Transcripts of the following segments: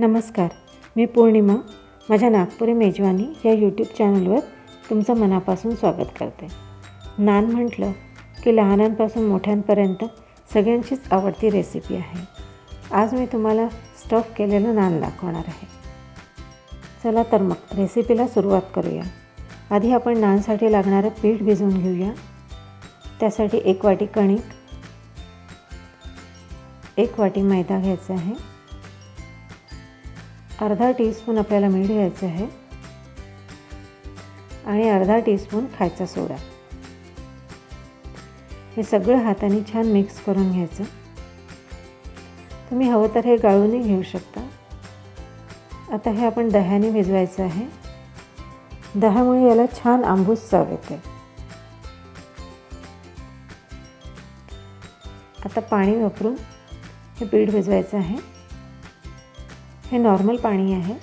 नमस्कार मी पौर्णिमा. माझ्या नागपुरी मेजवानी या यूट्यूब चॅनलवर तुमचं मनापासून स्वागत करते. नान म्हटलं की लहानांपासून मोठ्यांपर्यंत सगळ्यांचीच आवडती रेसिपी आहे. आज मी तुम्हाला स्टफ केलेलं नान दाखवणार आहे. चला तर मग रेसिपीला सुरुवात करूया. आधी आपण नानसाठी लागणारं पीठ भिजवून घेऊया. त्यासाठी एक वाटी कणिक एक वाटी मैदा घ्यायचा आहे. अर्धा टीस्पून आपल्याला मीठ घ्यायचं आहे. आणि अर्धा टीस्पून खायचा सोडा. हे सगळं हाताने छान मिक्स करून घ्यायचं. तुम्ही हवं तर हे गाळूनही घेऊ शकता. आता हे आपण दह्याने भिजवायचं आहे. दह्यामुळे याला छान आंबूस चव येते. आता पाणी वापरून हे पीठ भिजवायचं आहे. हे नॉर्मल पाणी आहे.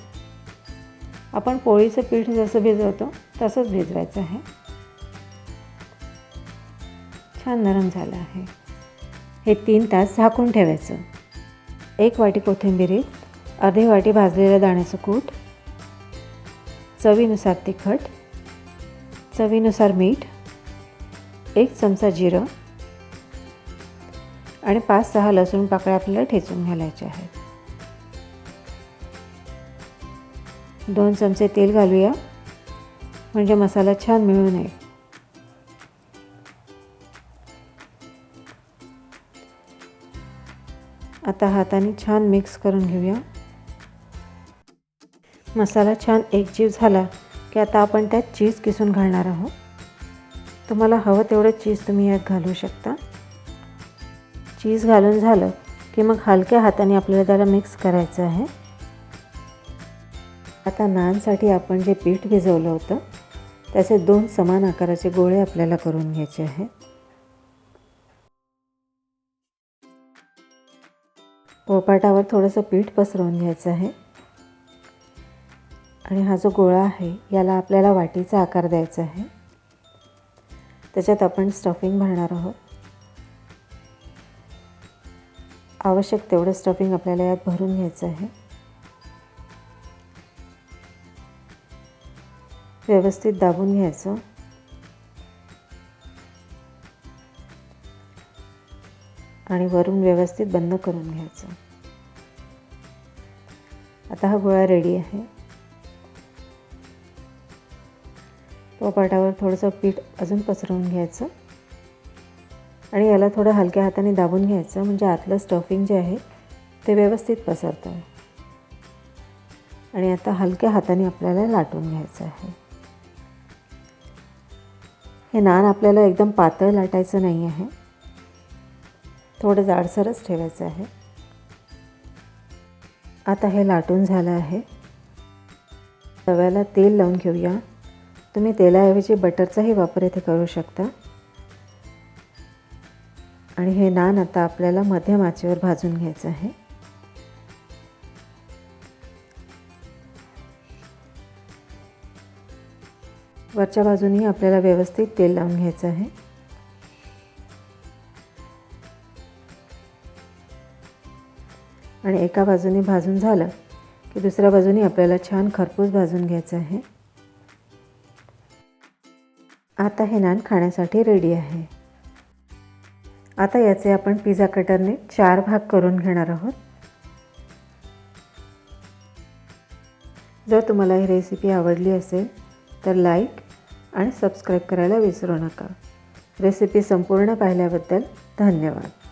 आपण पोळीचं पीठ जसं भिजवतो तसंच भिजवायचं आहे. छान नरम झालं आहे. हे तीन तास झाकून ठेवायचं. एक वाटी कोथिंबिरीत अर्धी वाटी भाजलेलं दाण्याचं कूट चवीनुसार तिखट चवीनुसार मीठ एक चमचा जिरं आणि पाच सहा लसूण पाकळ्या आपल्याला ठेचून घालायच्या आहेत. दोन चमचे तेल घालूया. म्हणजे मसाला छान मिळू नये आता हाताने छान मिक्स करून घेऊया. मसाला छान एकजीव झाला की आता आपण त्यात चीज किसून घालणार आहोत. तुम्हाला हवं तेवढं चीज तुम्ही यात घालू शकता. चीज घालून झालं की मग हलक्या हाताने आपल्याला त्याला मिक्स करायचं आहे. आता नानसाठी आपण जे पीठ भिजवलं होतं त्याचे दोन समान आकाराचे गोळे आपल्याला करून घ्यायचे आहेत पोळपाटावर थोडंसं पीठ पसरवून घ्यायचं आहे. आणि हा जो गोळा आहे याला आपल्याला वाटीचा आकार द्यायचा आहे. त्याच्यात आपण स्टफिंग भरणार आहोत. आवश्यक तेवढं स्टफिंग आपल्याला यात भरून घ्यायचं आहे. व्यवस्थित दाबून घ्यायचं. आणि वरून व्यवस्थित बंद करून घ्यायचं. आता हा गोळा रेडी आहे. पोपाटावर थोडंसं पीठ अजून पसरवून घ्यायचं. आणि याला थोडं हलक्या हाताने दाबून घ्यायचं म्हणजे आतलं स्टफिंग जे आहे ते व्यवस्थित पसरतं. आणि आता हलक्या हाताने आपल्याला लाटून घ्यायचं आहे. हे नान आपल्याला एकदम पातळ लाटायचं नाही आहे. थोडं जाडसरच ठेवायचं आहे. आता हे लाटून झालं आहे. तव्याला तेल लावून घेऊया. तुम्ही तेलाऐवजी बटरचाही वापर इथे करू शकता. आणि हे नान आता आपल्याला मध्यम आचेवर भाजून घ्यायचं आहे. वरच्या बाजूनी आपल्याला व्यवस्थित तेल लावून घ्यायचं आहे. आणि एका बाजूने भाजून झालं की दुसऱ्या बाजूने आपल्याला छान खरपूस भाजून घ्यायचं आहे. आता हे नान खाण्यासाठी रेडी आहे. आता याचे आपण पिझ्झा कटरने चार भाग करून घेणार आहोत. जर तुम्हाला ही रेसिपी आवडली असेल तर लाईक आणि सबस्क्राईब करायला विसरू नका. रेसिपी संपूर्ण पाहिल्याबद्दल धन्यवाद.